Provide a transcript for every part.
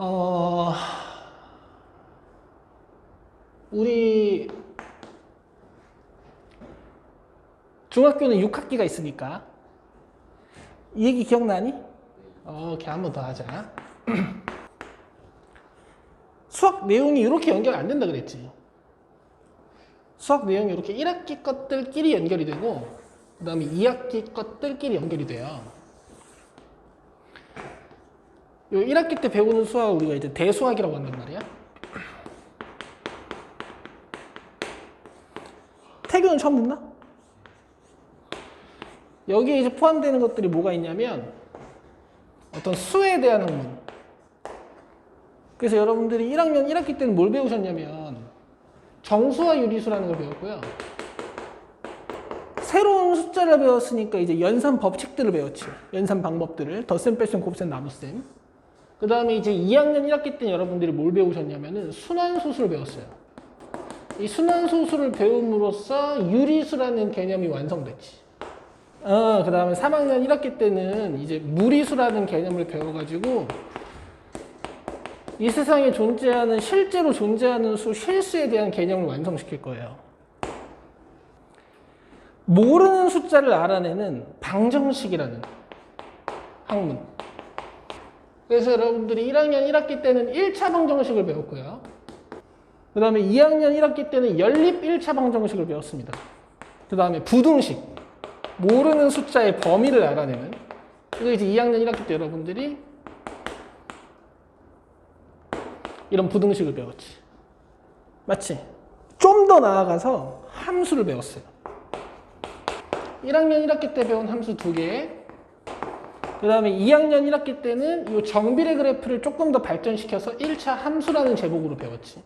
어, 우리 중학교는 6학기가 있으니까 이 얘기 기억나니? 어, 오케이 한 번 더 하자. 수학 내용이 이렇게 연결 안 된다 그랬지. 수학 내용이 이렇게 1학기 것들끼리 연결이 되고 그 다음에 2학기 것들끼리 연결이 돼요. 요 1학기 때 배우는 수학을 우리가 이제 대수학이라고 한단 말이야. 태교는 처음 듣나? 여기에 이제 포함되는 것들이 뭐가 있냐면 어떤 수에 대한 학문. 그래서 여러분들이 1학년 1학기 때는 뭘 배우셨냐면 정수와 유리수라는 걸 배웠고요. 새로운 숫자를 배웠으니까 이제 연산 법칙들을 배웠지. 연산 방법들을. 덧셈, 뺄셈, 곱셈, 나눗셈. 그 다음에 이제 2학년 1학기 때 여러분들이 뭘 배우셨냐면은 순환소수를 배웠어요. 이 순환소수를 배움으로써 유리수라는 개념이 완성됐지. 어, 그 다음에 3학년 1학기 때는 이제 무리수라는 개념을 배워가지고 이 세상에 존재하는 실제로 존재하는 수 실수에 대한 개념을 완성시킬 거예요. 모르는 숫자를 알아내는 방정식이라는 학문. 그래서 여러분들이 1학년 1학기 때는 1차 방정식을 배웠고요. 그 다음에 2학년 1학기 때는 연립 1차 방정식을 배웠습니다. 그 다음에 부등식. 모르는 숫자의 범위를 알아내는. 이거 이제 2학년 1학기 때 여러분들이 이런 부등식을 배웠지. 맞지? 좀 더 나아가서 함수를 배웠어요. 1학년 1학기 때 배운 함수 두 개. 그 다음에 2학년 1학기 때는 이 정비례 그래프를 조금 더 발전시켜서 1차 함수라는 제목으로 배웠지.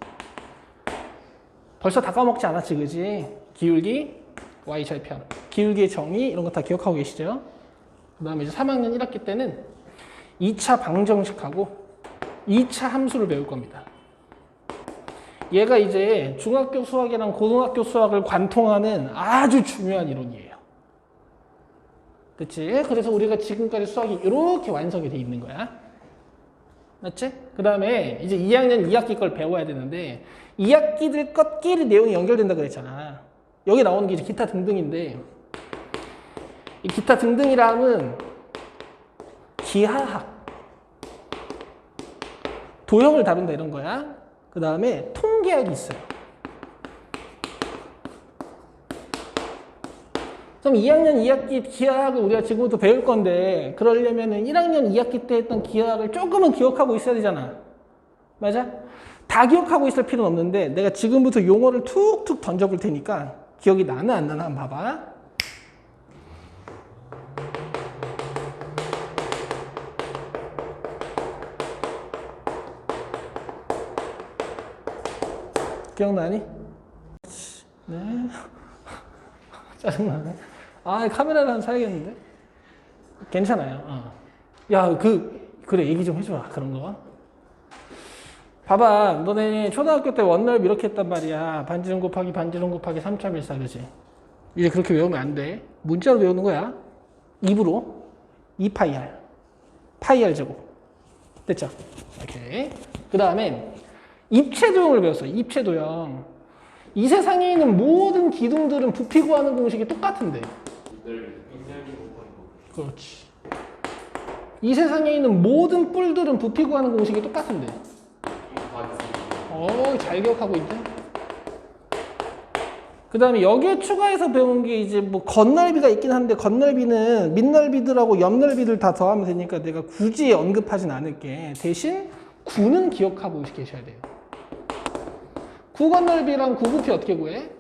벌써 다 까먹지 않았지, 그지? 기울기, y절편, 기울기의 정의 이런 거 다 기억하고 계시죠? 그 다음에 이제 3학년 1학기 때는 2차 방정식하고 2차 함수를 배울 겁니다. 얘가 이제 중학교 수학이랑 고등학교 수학을 관통하는 아주 중요한 이론이에요. 그치? 그래서 우리가 지금까지 수학이 이렇게 완성이 돼 있는 거야. 맞지? 그 다음에 이제 2학년 2학기 걸 배워야 되는데 2학기들 것끼리 내용이 연결된다 그랬잖아. 여기 나오는 게 이제 기타 등등인데 이 기타 등등이라 함은 기하학 도형을 다룬다 이런 거야. 그 다음에 통계학이 있어요. 그럼 2학년 2학기 기하학을 우리가 지금부터 배울 건데 그러려면은 1학년 2학기 때 했던 기하학을 조금은 기억하고 있어야 되잖아. 맞아? 다 기억하고 있을 필요는 없는데 내가 지금부터 용어를 툭툭 던져볼 테니까 기억이 나나 안 나나 한번 봐봐. 기억나니? 네. 짜증나네. 아, 카메라를 하나 사야겠는데? 괜찮아요. 어. 야, 그, 그래, 얘기 좀 해줘라. 그런 거. 봐봐. 너네 초등학교 때 원넓이 이렇게 했단 말이야. 반지름 곱하기 반지름 곱하기 3.14, 그지? 이제 그렇게 외우면 안 돼. 문자로 외우는 거야. 입으로. 2파이 R. 파이 R 제곱. 됐죠? 오케이. 그 다음에 입체 도형을 배웠어. 입체 도형. 이 세상에 있는 모든 기둥들은 부피 구하는 공식이 똑같은데. 그렇지. 이 세상에 있는 모든 뿔들은 부피 구하는 공식이 똑같은데. 어, 잘 기억하고 있네. 그 다음에 여기에 추가해서 배운 게 이제 뭐 겉넓이가 있긴 한데 겉넓이는 밑넓이들하고 옆넓이들 다 더하면 되니까 내가 굳이 언급하진 않을게. 대신 구는 기억하고 계셔야 돼요. 구건넓이랑 구부피 어떻게 구해?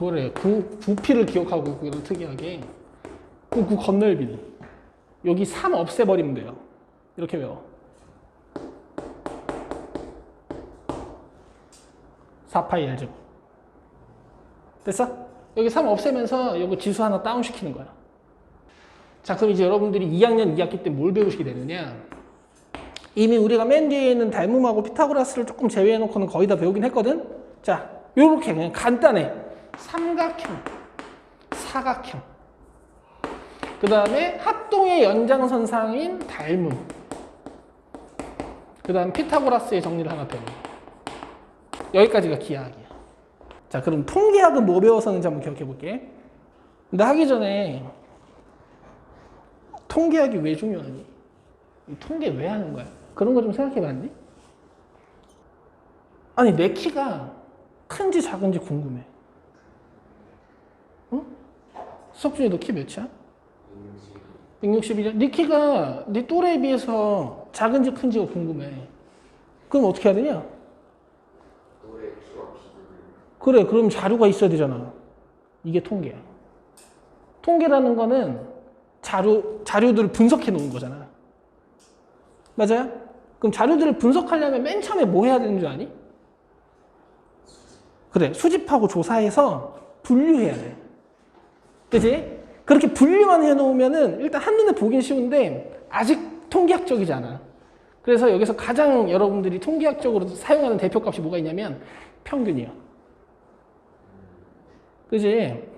그래, 구, 부피를 기억하고 그걸 특이하게. 그럼 구 건넓이는 여기 3 없애버리면 돼요. 이렇게 외워. 4파이 L 제곱. 됐어? 여기 3 없애면서 여기 지수 하나 다운시키는 거야. 자, 그럼 이제 여러분들이 2학년 2학기 때 뭘 배우시게 되느냐? 이미 우리가 맨 뒤에 있는 닮음하고 피타고라스를 조금 제외해 놓고는 거의 다 배우긴 했거든? 자, 요렇게 그냥 간단해. 삼각형, 사각형. 그 다음에 합동의 연장선상인 닮음. 그 다음 피타고라스의 정리를 하나 배우고. 여기까지가 기하학이야. 자, 그럼 통계학은 뭐 배워서는지 한번 기억해 볼게. 근데 하기 전에 통계학이 왜 중요하니? 이 통계 왜 하는 거야? 그런 거 좀 생각해 봤니? 아니, 내 키가 큰지 작은지 궁금해. 응? 수 석준이 너 키 몇이야? 161이야? 네 키가 네 또래에 비해서 작은지 큰지가 궁금해. 그럼 어떻게 해야 되냐? 그래, 그럼 자료가 있어야 되잖아. 이게 통계야. 통계라는 거는 자료, 자료들을 분석해 놓은 거잖아. 맞아요? 그럼 자료들을 분석하려면 맨 처음에 뭐 해야 되는 줄 아니? 그래, 수집하고 조사해서 분류해야 돼. 그지? 그렇게 분류만 해놓으면은 일단 한눈에 보긴 쉬운데 아직 통계학적이지 않아. 그래서 여기서 가장 여러분들이 통계학적으로 사용하는 대표값이 뭐가 있냐면 평균이요. 그지?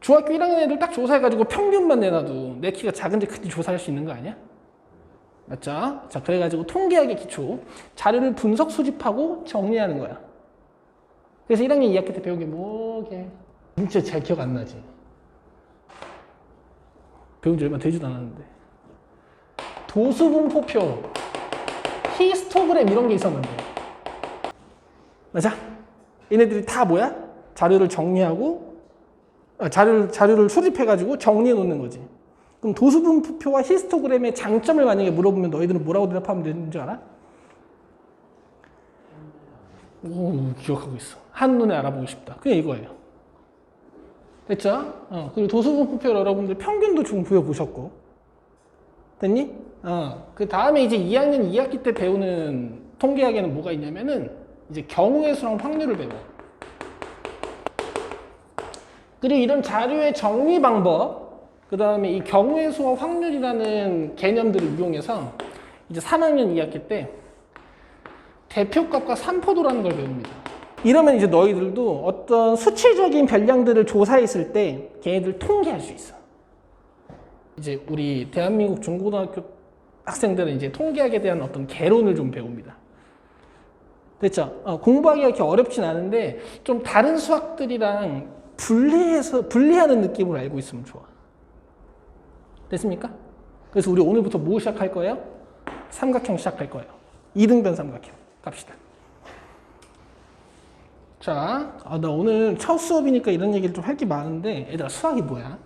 중학교 1학년 애들 딱 조사해가지고 평균만 내놔도 내 키가 작은지 큰지 조사할 수 있는 거 아니야? 맞죠? 자, 그래가지고 통계학의 기초. 자료를 분석, 수집하고 정리하는 거야. 그래서 1학년 2학기 때 배운 게 뭐게? 진짜 잘 기억 안 나지? 배운 지 얼마 되지도 않았는데. 도수분포표, 히스토그램 이런 게 있었는데. 맞아? 얘네들이 다 뭐야? 자료를 정리하고, 아, 자료를, 자료를 수집해가지고 정리해 놓는 거지. 그럼 도수분포표와 히스토그램의 장점을 만약에 물어보면 너희들은 뭐라고 대답하면 되는 줄 알아? 오, 기억하고 있어. 한눈에 알아보고 싶다. 그게 이거예요. 됐죠? 어, 그리고 도수분포표 여러분들 평균도 좀 부여보셨고. 됐니? 어, 그 다음에 이제 2학년 2학기 때 배우는 통계학에는 뭐가 있냐면은 이제 경우의 수랑 확률을 배워. 그리고 이런 자료의 정리 방법, 그 다음에 이 경우의 수와 확률이라는 개념들을 이용해서 이제 3학년 2학기 때 대표값과 산포도라는 걸 배웁니다. 이러면 이제 너희들도 어떤 수치적인 변량들을 조사했을 때 걔네들 통계할 수 있어. 이제 우리 대한민국 중고등학교 학생들은 이제 통계학에 대한 어떤 개론을 좀 배웁니다. 됐죠? 어, 공부하기가 그렇게 어렵진 않은데 좀 다른 수학들이랑 분리해서 분리하는 느낌으로 알고 있으면 좋아. 됐습니까? 그래서 우리 오늘부터 뭐 시작할 거예요? 삼각형 시작할 거예요. 이등변 삼각형 갑시다. 자, 아, 나 오늘 첫 수업이니까 이런 얘기를 좀 할 게 많은데, 얘들아, 수학이 뭐야?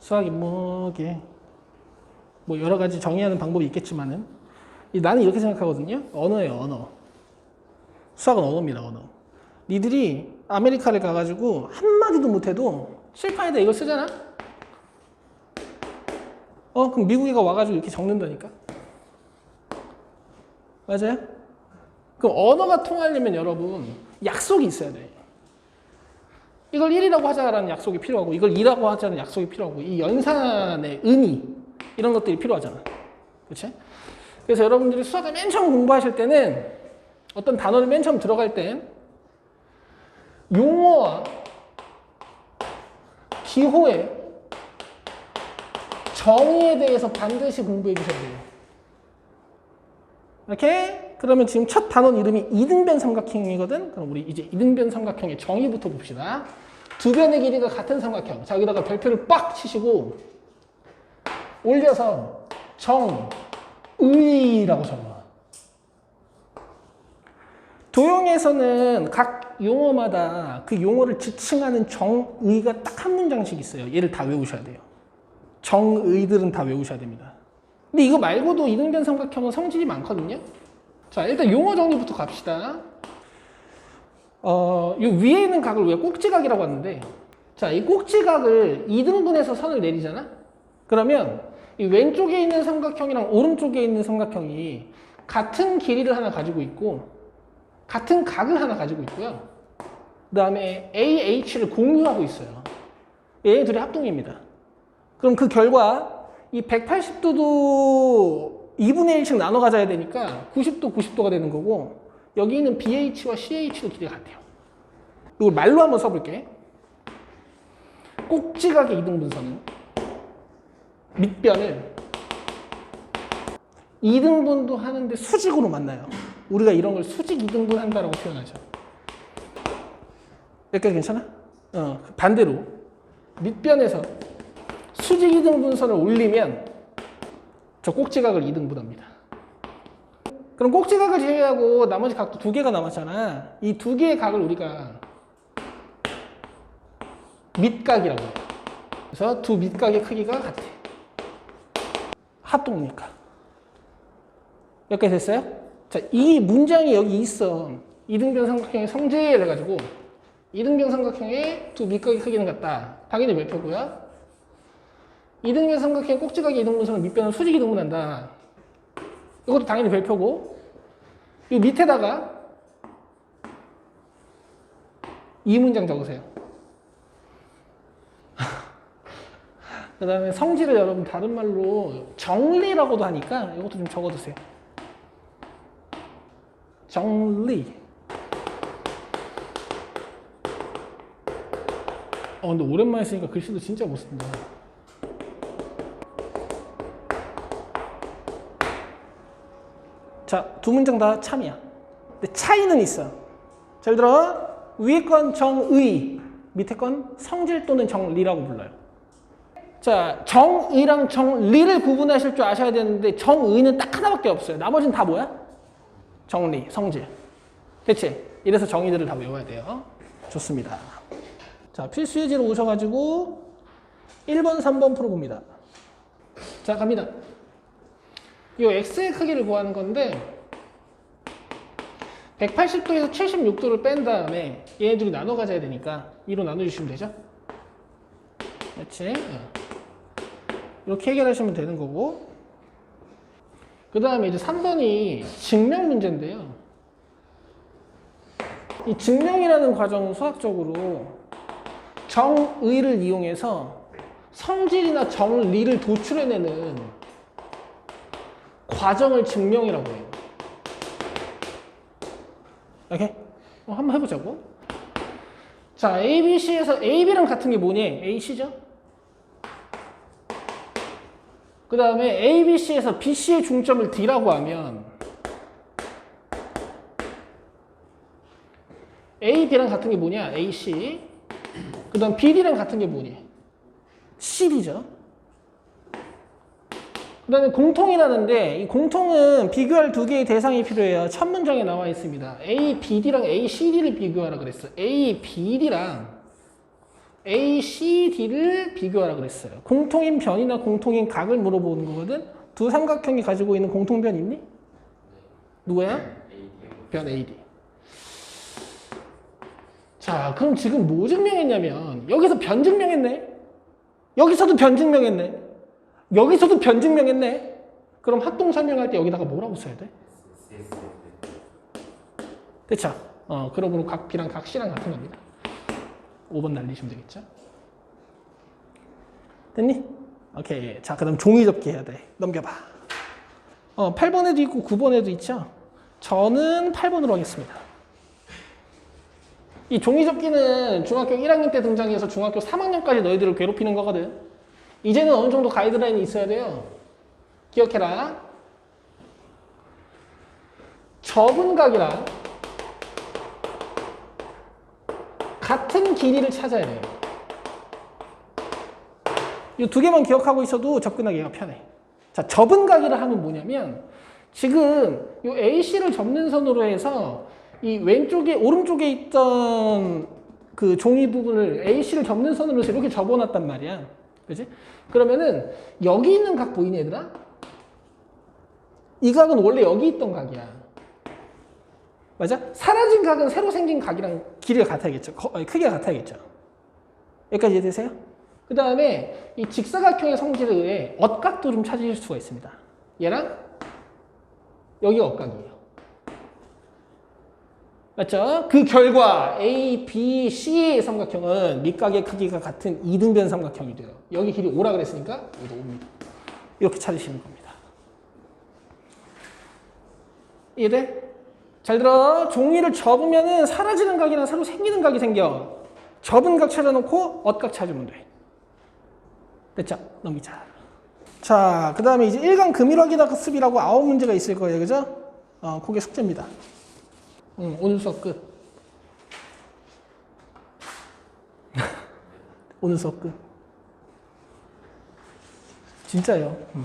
수학이 뭐게? 뭐 여러 가지 정의하는 방법이 있겠지만은, 이- 나는 이렇게 생각하거든요. 언어예요, 언어. 수학은 언어입니다, 언어. 니들이 아메리카를 가가지고 한마디도 못해도 실판에다 이걸 쓰잖아? 어, 그럼 미국이가 와가지고 이렇게 적는다니까? 맞아요? 그럼 언어가 통하려면 여러분 약속이 있어야 돼. 이걸 1이라고 하자라는 약속이 필요하고 이걸 2라고 하자는 약속이 필요하고 이 연산의 의미 이런 것들이 필요하잖아. 그렇지? 그래서 여러분들이 수학을 맨 처음 공부하실 때는 어떤 단어를 맨 처음 들어갈 땐 용어와 기호의 정의에 대해서 반드시 공부해 주셔야 돼요. 오케이? 그러면 지금 첫 단원 이름이 이등변 삼각형이거든? 그럼 우리 이제 이등변 삼각형의 정의부터 봅시다. 두 변의 길이가 같은 삼각형. 자, 여기다가 별표를 빡 치시고 올려서 정의라고 적어. 도형에서는 각 용어마다 그 용어를 지칭하는 정의가 딱 한 문장씩 있어요. 얘를 다 외우셔야 돼요. 정의들은 다 외우셔야 됩니다. 근데 이거 말고도 이등변 삼각형은 성질이 많거든요. 자, 일단 용어 정리부터 갑시다. 어, 이 위에 있는 각을 우리가 꼭지각이라고 하는데, 자, 이 꼭지각을 2등분해서 선을 내리잖아? 그러면 이 왼쪽에 있는 삼각형이랑 오른쪽에 있는 삼각형이 같은 길이를 하나 가지고 있고, 같은 각을 하나 가지고 있고요. 그 다음에 AH를 공유하고 있어요. 얘 둘이 합동입니다. 그럼 그 결과 이 180도도 2분의 1씩 나눠 가져야 되니까 90도, 90도가 되는 거고 여기 있는 BH와 CH도 길이가 같아요. 이걸 말로 한번 써볼게. 꼭지각의 이등분선은 밑변을 2등분도 하는데 수직으로 만나요. 우리가 이런 걸 수직 2등분 한다라고 표현하죠. 여기까지 괜찮아? 어, 반대로 밑변에서 수직 2등분선을 올리면 저 꼭지각을 2등분합니다. 그럼 꼭지각을 제외하고 나머지 각도 두 개가 남았잖아. 이 두 개의 각을 우리가 밑각이라고 해요. 그래서 두 밑각의 크기가 같아. 합동립각. 여기까지 됐어요? 자, 이 문장이 여기 있어. 이등변 삼각형의 성질 해가지고 이등변 삼각형의 두 밑각의 크기는 같다. 당연히 몇 표고요? 이등변 삼각형의 꼭지각의 이등분선은 밑변은 수직 이등분한다. 이것도 당연히 별표고 이 밑에다가 이 문장 적으세요. 그 다음에 성질을 여러분 다른 말로 정리라고도 하니까 이것도 좀 적어두세요. 정리. 어, 근데 오랜만에 쓰니까 글씨도 진짜 못 쓴다. 자, 두 문장 다 참이야. 근데 차이는 있어. 잘 들어. 위에 건 정의, 밑에 건 성질 또는 정리라고 불러요. 자, 정의랑 정리를 구분하실 줄 아셔야 되는데 정의는 딱 하나밖에 없어요. 나머지는 다 뭐야? 정리, 성질. 대체 이래서 정의들을 다 외워야 돼요. 좋습니다. 자, 필수 예제로 오셔가지고 1번, 3번 풀어봅니다. 자, 갑니다. 이 x의 크기를 구하는 건데 180도에서 76도를 뺀 다음에 얘네들이 나눠 가져야 되니까 2로 나눠주시면 되죠? 그렇지? 어. 이렇게 해결하시면 되는 거고 그 다음에 이제 3번이 증명 문제인데요 이 증명이라는 과정은 수학적으로 정의를 이용해서 성질이나 정리를 도출해내는 과정을 증명이라고 해요. 오케이? 어, 한번 해보자고. 자, A, B, C에서 A, B랑 같은 게 뭐니? A, C죠? 그 다음에 A, B, C에서 B, C의 중점을 D라고 하면 A, B랑 같은 게 뭐냐? A, C. 그 다음 B, D랑 같은 게 뭐니? C, D죠? 그 다음에 공통이라는데 이 공통은 비교할 두 개의 대상이 필요해요. 첫 문장에 나와 있습니다. A, BD랑 A, CD를 비교하라 그랬어. A, BD랑 A, CD를 비교하라 그랬어요. 공통인 변이나 공통인 각을 물어보는 거거든. 두 삼각형이 가지고 있는 공통변 있니? 누구야? 변 AD. 자, 그럼 지금 뭐 증명했냐면 여기서 변 증명했네. 여기서도 변 증명했네. 여기서도 변 증명했네. 그럼 합동 설명할 때 여기다가 뭐라고 써야 돼? 됐죠? 어, 그러므로 각 B랑 각 C랑 같은 겁니다. 5번 날리시면 되겠죠? 됐니? 오케이. 자, 그 다음 종이 접기 해야 돼. 넘겨봐. 어, 8번에도 있고 9번에도 있죠? 저는 8번으로 하겠습니다. 이 종이 접기는 중학교 1학년 때 등장해서 중학교 3학년까지 너희들을 괴롭히는 거거든. 이제는 어느 정도 가이드라인이 있어야 돼요. 기억해라. 접은 각이랑 같은 길이를 찾아야 돼요. 이 두 개만 기억하고 있어도 접근하기가 편해. 자, 접은 각이라 하면 뭐냐면 지금 이 AC를 접는 선으로 해서 이 왼쪽에 오른쪽에 있던 그 종이 부분을 AC를 접는 선으로 해서 이렇게 접어놨단 말이야. 그지? 그러면은 여기 있는 각 보이니 얘들아? 이 각은 원래 여기 있던 각이야. 맞아? 사라진 각은 새로 생긴 각이랑 길이가 같아야겠죠. 거- 아니, 크기가 같아야겠죠. 여기까지 이해되세요? 그 다음에 이 직사각형의 성질에 의해 엇각도 좀 찾으실 수가 있습니다. 얘랑 여기가 엇각이에요. 맞죠? 그 결과 A, B, C의 삼각형은 밑각의 크기가 같은 2등변 삼각형이 돼요. 여기 길이 5라 그랬으니까 여기 5입니다. 이렇게 찾으시는 겁니다. 이해돼? 잘 들어. 종이를 접으면 사라지는 각이랑 새로 생기는 각이 생겨. 접은 각 찾아놓고 엇각 찾으면 돼. 됐죠? 넘기자. 자, 그 다음에 이제 1강 금일학이다 학습이라고 아홉 문제가 있을 거예요. 그죠? 어, 그게 숙제입니다. 응, 오늘 수업 끝. 오늘 수업 끝. 진짜요. 응.